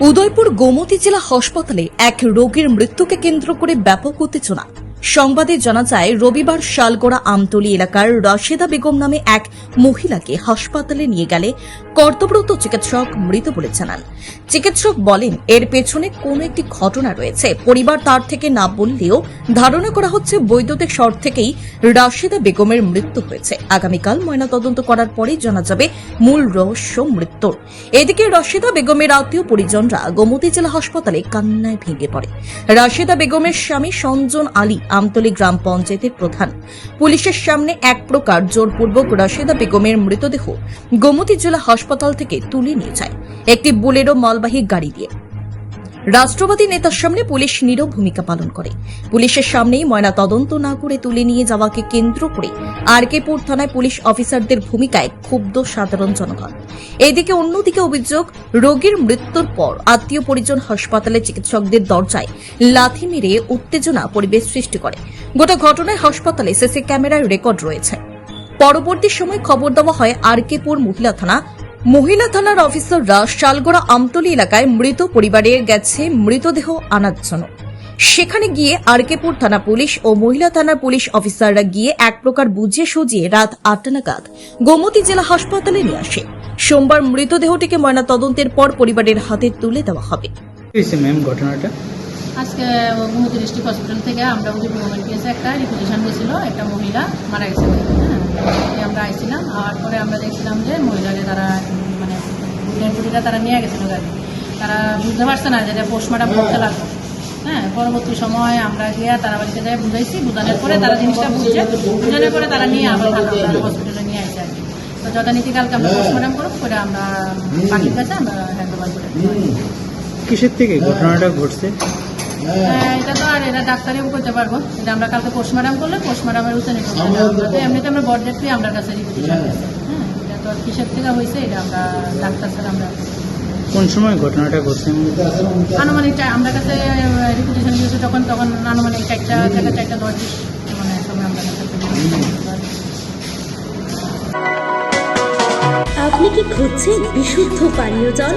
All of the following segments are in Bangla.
উদয়পুর গোমতী জেলা হাসপাতালে এক রোগীর মৃত্যুকে কেন্দ্র করে ব্যাপক উত্তেজনা। সংবাদে জানা যায়, রবিবার শালগোড়া আমতলী এলাকার রাশেদা বেগম নামে এক মহিলাকে হাসপাতালে নিয়ে গেলে কর্তব্যরত চিকিৎসক মৃত বলে জানান। চিকিৎসক বলেন, এর পেছনে কোনো একটি ঘটনা রয়েছে। পরিবার তার থেকে না বললেও ধারণা করা হচ্ছে বৈদ্যুতিক শর্ট থেকেই রাশেদা বেগমের মৃত্যু হয়েছে। আগামীকাল ময়নাতদন্ত করার পরেই জানা যাবে মূল রহস্য মৃত্যুর। এদিকে রাশেদা বেগমের আত্মীয় পরিজনরা গোমতী জেলা হাসপাতালে কান্নায় ভেঙে পড়ে। রাশেদা বেগমের স্বামী সঞ্জন আলী আমতলী গ্রাম পঞ্চায়েতের প্রধান। পুলিশের সামনে এক প্রকার জোরপূর্বক রাশেদা বেগমের মৃতদেহ গোমতী জেলা হাসপাতাল থেকে তুলে নিয়ে যায়। একটি বুলেরো মালবাহী গাড়ি দিয়ে। রাষ্ট্রবাদী নেতার সামনে পুলিশ নীরব ভূমিকা পালন করে। পুলিশের সামনেই ময়না তদন্ত না করে তুলে নিয়ে যাওয়াকে কেন্দ্র করে আরকেপুর থানায় পুলিশ অফিসারদের ভূমিকায় ক্ষুব্ধ সাধারণ জনগণ। এদিকে অন্যদিকে অভিযোগ, রোগীর মৃত্যুর পর আত্মীয় পরিজন হাসপাতালে চিকিৎসকদের দরজায় লাথি মেরে উত্তেজনা পরিবেশ সৃষ্টি করে। গোটা ঘটনায় হাসপাতালে সিসি ক্যামেরার রেকর্ড রয়েছে। পরবর্তী সময় খবর দেওয়া হয় আরকেপুর মহিলা থানা মহিলা থানার অফিসাররা শালগোড়া আমতলি এলাকায় মৃত পরিবারে গেছে মৃতদেহ আনার জন্য। সেখানে গিয়ে আরকেপুর থানা পুলিশ ও মহিলা থানার পুলিশ অফিসাররা গিয়ে এক প্রকার বুঝিয়ে সুজিয়ে রাত আটটা নাগাদ গোমতী জেলা হাসপাতালে নিয়ে আসে। সোমবার মৃতদেহটিকে ময়না তদন্তের পর পরিবারের হাতে তুলে দেওয়া হবে। ম্যাম ঘটনাটা? আজকে গুমতি ডিস্ট্রিক্ট হসপিটাল থেকে আমরা কেসে একটা রিপোজিশন দিয়েছিল একটা মহিলা মারা গেছে। হ্যাঁ। আমরা আইছিলাম, আর পরে আমরা দেখছিলাম যে মহিলাকে তারা মানে ডেড বডিটা তারা নিয়ে গেছিল গাড়ি তারা বুঝতে পারছে না যে পোস্টমর্টম করতে লাগবে হ্যাঁ পরবর্তী সময় আমরা গিয়ে তারা বাড়িতে যাই, বুঝাইছি, বুঝানোর পরে তারা জিনিসটা বুঝছে। বুঝানোর পরে তারা নিয়ে আবার হসপিটালে নিয়ে আসে আর কি। তো যথানীতি কালকে আমরা পোস্টমর্টম করব পরে আমরা বাকির কাছে আমরা হ্যান্ড ওভার করে কিসের থেকে ঘটনাটা ঘটছে? এটা তো আর এটা ডাক্তারিও করতে পারব। এটা আমরা কালকে পোস্টমার্টাম করলে পোস্টমার্টামের তো এমনিতে আমরা বড দেখতে আমরা কাছে রিপোজিশন হ্যাঁ। এটা তো আর কিসের থেকে হয়েছে এটা আমরা ডাক্তার স্যার আমরা কোন সময় ঘটনাটা ঘটছে? আনুমানিক আমরা কাছে রিপোজিশন দিয়েছি তখন তখন আনুমানিক চারটা থেকে চারটা দশ মানে সময় আমরা আপনি কি খুঁজছেন বিশুদ্ধ পানীয় জল?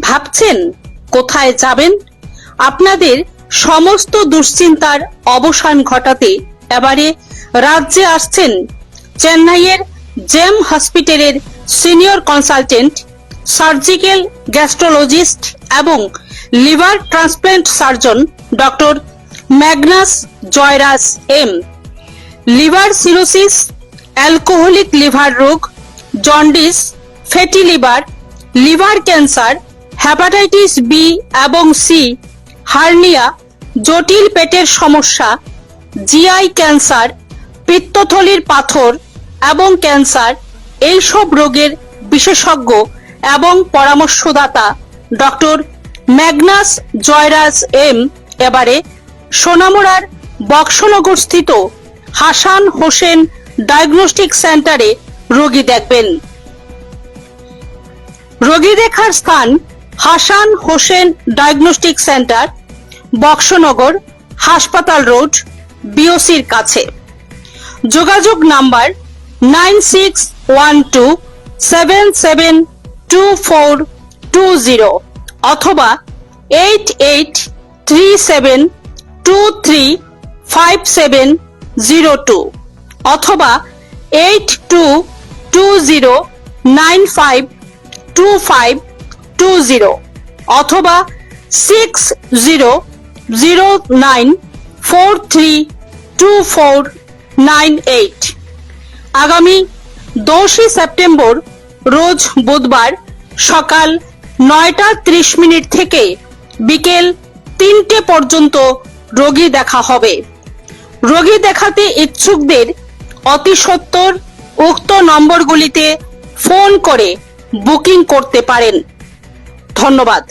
ভাবছেন কোথায় যাবেন? আপনাদের সমস্ত দুশ্চিন্তার অবসান ঘটাতে এবারে রাজ্যে আসছেন চেন্নাইয়ের জেম হসপিটালের সিনিয়র কনসালটেন্ট, সার্জিক্যাল গ্যাস্ট্রোলজিস্ট এবং liver transplant surgeon doctor Magnus Jayaraj M. Liver cirrhosis, alcoholic liver রোগ, jaundice, fatty liver liver cancer hepatitis B এবং সি হার্নিয়া জটিল পেটের সমস্যা জিআই ক্যান্সার পিত্তথলির পাথর এবং ক্যান্সার এইসব রোগের বিশেষজ্ঞ এবং পরামর্শদাতা ডক্টর ম্যাগনাস জয়রাজ এম এবারে সোনামুড়ার বক্সনগরস্থিত হাসান হোসেন ডায়াগনস্টিক সেন্টারে রোগী দেখবেন। রোগী দেখার স্থান হাসান হোসেন ডায়াগনস্টিক সেন্টার, বক্সনগর, হাসপাতাল রোড, বিওসির কাছে। যোগাযোগ number nine six one two seven seven two four two zero অথবা eight eight three seven two three five seven zero two অথবা eight two two zero nine five two five two zero অথবা six zero zero nine four three two four nine eight আগামী দোষই সেপ্টেম্বর, রোজ বুধবার সকাল নয়টা ত্রিশ মিনিট থেকে বিকেল তিনটে পর্যন্ত রোগী দেখা হবে। রোগী দেখাতে ইচ্ছুকদের অতি সত্বর উক্ত নম্বরগুলিতে ফোন করে বুকিং করতে পারেন। ধন্যবাদ।